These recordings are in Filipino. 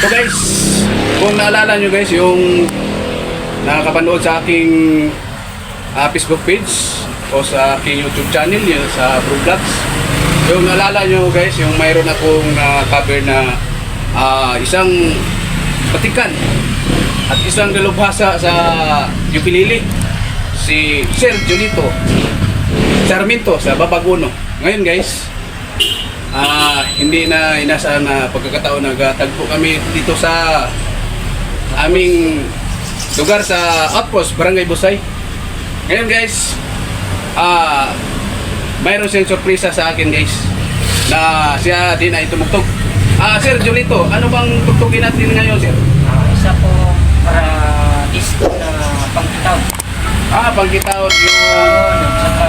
So guys, kung naalala nyo guys, yung nakakapanood sa aking ah, Facebook page o sa aking YouTube channel, yun sa Vlogs. Yung naalala nyo guys, yung mayroon akong ah, cover na ah, isang patikan at isang dalubhasa sa ukulele si Sir Junito Sarmiento sa Babaguno. Ngayon guys, ah hindi na inasahan na pagkakataon nagtagpo kami dito sa aming lugar sa Outpost, Barangay Busay. Ngayon guys, ah mayroon siyang sorpresa sa akin guys na siya din ay tumugtog. Ah, Sir Julito, ano bang tugtugin natin ngayon, Sir? Ah, isa po para disco na pangkitaw. Ah, pagkitaon yung Yun, saka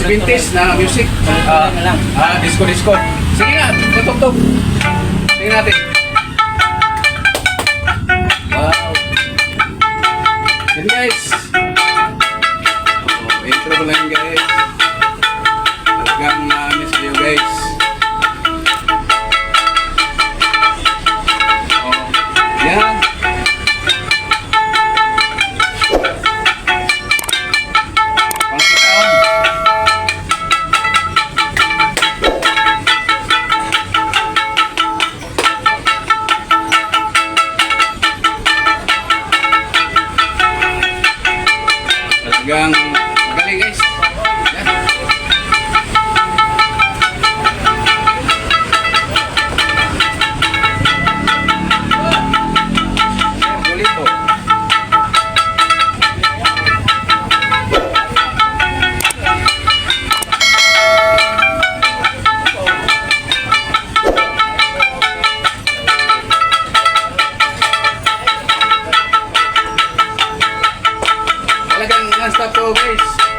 70s na music. Ah, na ah, disco disco. Sige nga, tutugtog. Sige natin. Wow. Yan guys. Oh, intro ko lang guys. Talagang na-miss kayo guys. hasta tu vez.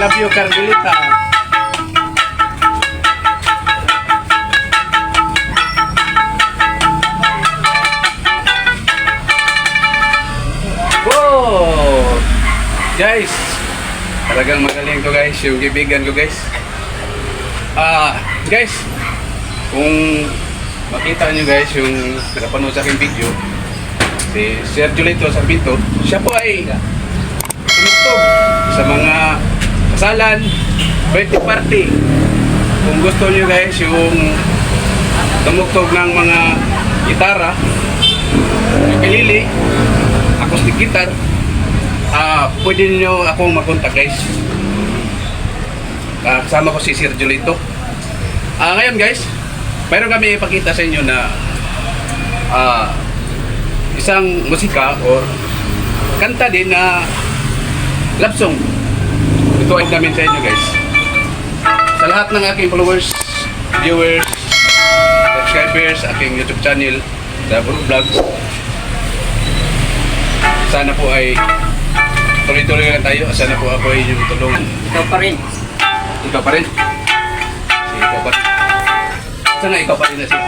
Love you, Carmelita. Wow! Guys, talagang magaling to guys, yung kaibigan ko guys. Ah, guys, kung makita nyo guys yung nakapanood sa aking video, si Sergio Lito Sarmiento, siya po ay tumugtog sa mga kasalan, birthday party. Kung gusto nyo guys yung tumugtog ng mga gitara, ukulele, acoustic guitar, ah pwede niyo akong makontak guys. Ah, kasama ko si Sir Julito. Ah, ngayon guys, mayroon kami ipakita sa inyo na ah isang musika or kanta din na love song. Ay namin sa inyo guys. Sa lahat ng aking followers, viewers, subscribers, aking YouTube channel, Bro Vlogs. Sana po ay tuloy-tuloy lang tayo. Sana po ako ay yung tulungan. Ikaw pa rin. Ikaw pa rin. Si ikaw pa rin. Sana ikaw pa rin na siya.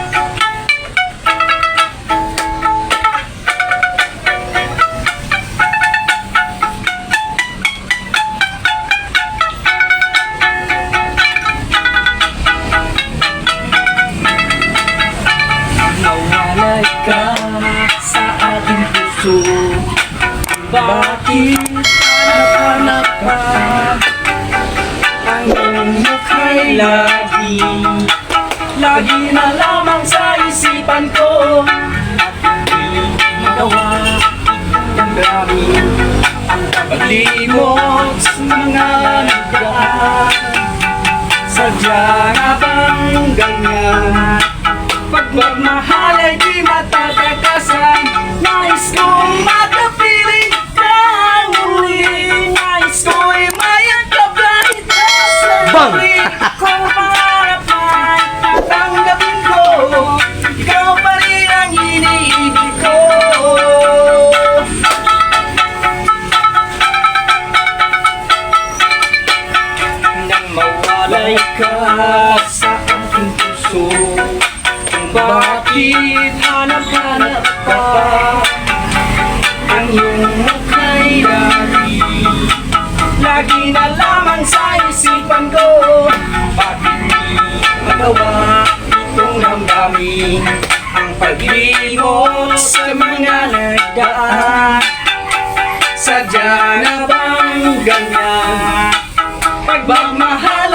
Lagi. Lagi na lamang sa isipan ko. Magawa Ang dami Ang paglimot sa mga nagdaan. Sadya nga bang ganyan? Pagmamahal ay di matatakasan. Nais kong makapiling ka muli. Nais ko'y na sandali Kung pangarap man tatanggapin Ang pag-ibig sa mga nagdaan Sadya na bang ganyan Pagmamahal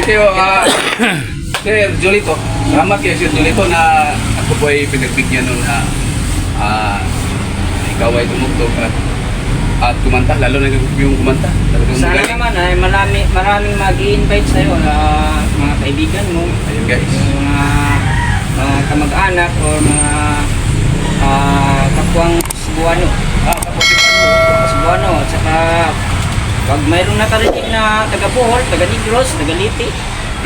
thank you, ah, Sir Jolito. Salamat kay Sir Jolito na ako po ay pinagbigyan nun na ah, ikaw ay tumugtog at at kumanta, lalo na yung kumanta. Sana magaling. naman ay marami, maraming mag-invite sa'yo na mga kaibigan mo, Ayun guys. mga, mga kamag-anak o mga ah, kapwang Cebuano. Ah, tapos yung Cebuano, at saka pag mayroong nakarinig na taga Bohol, taga Negros, taga Liti,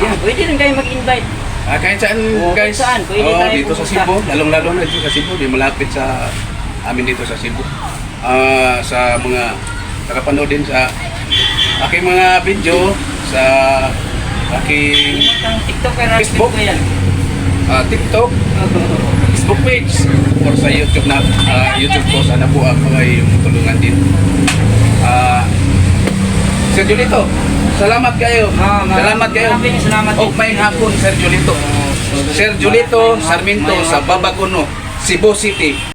yan, pwede rin kayo mag-invite. Ah, kahit saan Oo, guys. kahit saan, pwede tayo dito sa pumunta. Cebu, lalong-lalo na dito sa Cebu, di malapit sa amin dito sa Cebu. Ah, sa mga nakapanood din sa aking mga video sa aking at Facebook. yan. ah, TikTok, Facebook page or sa YouTube na ah, YouTube ko sana po ako ay tulungan din. Ah, Sir Julito, salamat kayo. Ah, ma- salamat kayo. maraming salamat O may hapon Sir Julito. Sir Julito Sarmiento sa Babaguno, Cebu City.